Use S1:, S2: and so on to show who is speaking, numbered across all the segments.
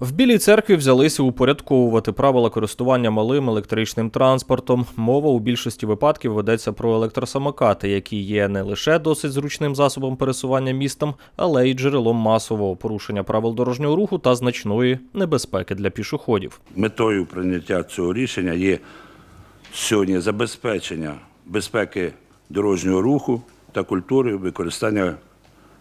S1: В Білій церкві взялися упорядковувати правила користування малим електричним транспортом. Мова у більшості випадків ведеться про електросамокати, які є не лише досить зручним засобом пересування містом, але й джерелом масового порушення правил дорожнього руху та значної небезпеки для пішоходів.
S2: Метою прийняття цього рішення є сьогодні забезпечення безпеки дорожнього руху та культури використання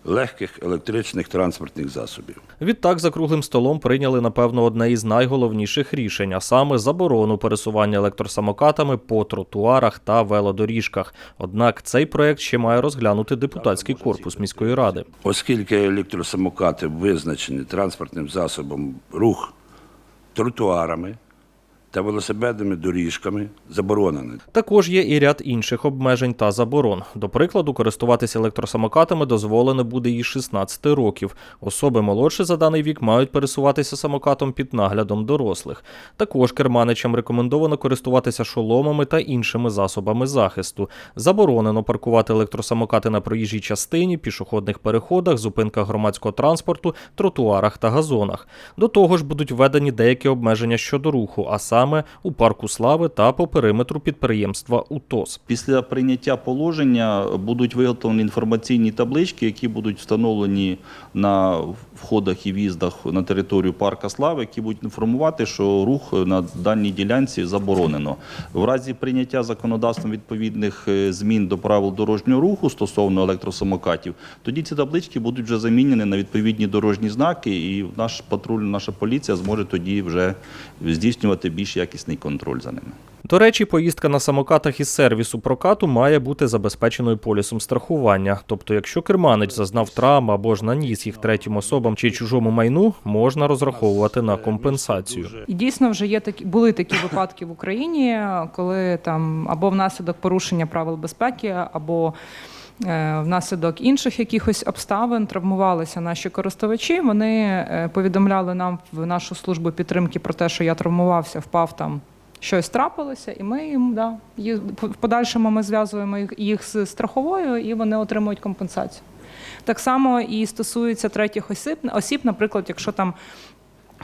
S2: легких електричних транспортних засобів.
S1: Відтак, за круглим столом прийняли, напевно, одне із найголовніших рішень, а саме заборону пересування електросамокатами по тротуарах та велодоріжках. Однак цей проект ще має розглянути депутатський корпус міської ради.
S2: Оскільки електросамокати визначені транспортним засобом рух тротуарами та велосипедними доріжками заборонені.
S1: Також є і ряд інших обмежень та заборон. До прикладу, користуватися електросамокатами дозволено буде і 16 років. Особи молодші за даний вік мають пересуватися самокатом під наглядом дорослих. Також керманичам рекомендовано користуватися шоломами та іншими засобами захисту. Заборонено паркувати електросамокати на проїжджій частині, пішохідних переходах, зупинках громадського транспорту, тротуарах та газонах. До того ж будуть введені деякі обмеження щодо руху, а саме у парку слави та по периметру підприємства УТОС.
S3: Після прийняття положення будуть виготовлені інформаційні таблички, які будуть встановлені на входах і в'їздах на територію парка слави, які будуть інформувати, що рух на даній ділянці заборонено. В разі прийняття законодавством відповідних е, змін до правил дорожнього руху стосовно електросамокатів, тоді ці таблички будуть вже замінені на відповідні дорожні знаки, і наш патруль, наша поліція зможе тоді вже здійснювати більш якісний контроль за ними.
S1: До речі, поїздка на самокатах із сервісу прокату має бути забезпеченою полісом страхування. Тобто, якщо керманич зазнав травм або ж наніс їх третім особам чи чужому майну, можна розраховувати на компенсацію.
S4: І дійсно вже є такі були такі випадки в Україні, коли там або внаслідок порушення правил безпеки, або Внаслідок інших якихось обставин травмувалися наші користувачі. Вони е, повідомляли нам в нашу службу підтримки про те, що я травмувався, впав там. Щось трапилося, і ми їм да в подальшому ми зв'язуємо їх, з страховою, і вони отримують компенсацію. Так само і стосується третіх осіб, осіб, наприклад, якщо там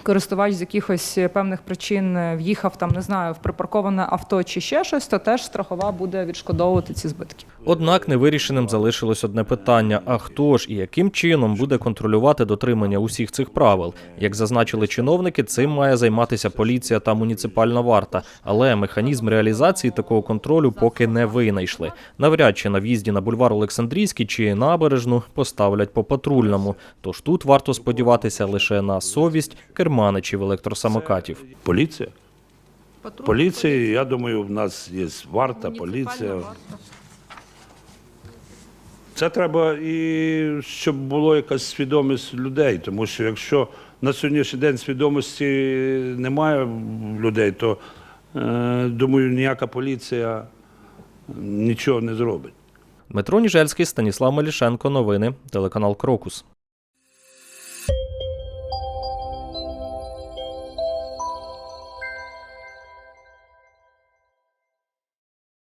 S4: користувач з якихось певних причин в'їхав там, не знаю, в припарковане авто чи ще щось, то теж страхова буде відшкодовувати ці збитки.
S1: Однак невирішеним залишилось одне питання: а хто ж і яким чином буде контролювати дотримання усіх цих правил? Як зазначили чиновники, цим має займатися поліція та муніципальна варта, але механізм реалізації такого контролю поки не винайшли. Навряд чи на в'їзді на бульвар Олександрійський чи набережну поставлять по патрульному. Тож тут варто сподіватися лише на совість керманичів електросамокатів.
S2: Поліція? Поліція, я думаю, в нас є варта, поліція. Це треба і щоб була якась свідомість людей, тому що якщо на сьогоднішній день свідомості немає людей, то е, думаю, ніяка поліція нічого не зробить.
S1: Дмитро Ніжельський, Станіслав Малішенко, Новини. Телеканал Крокус.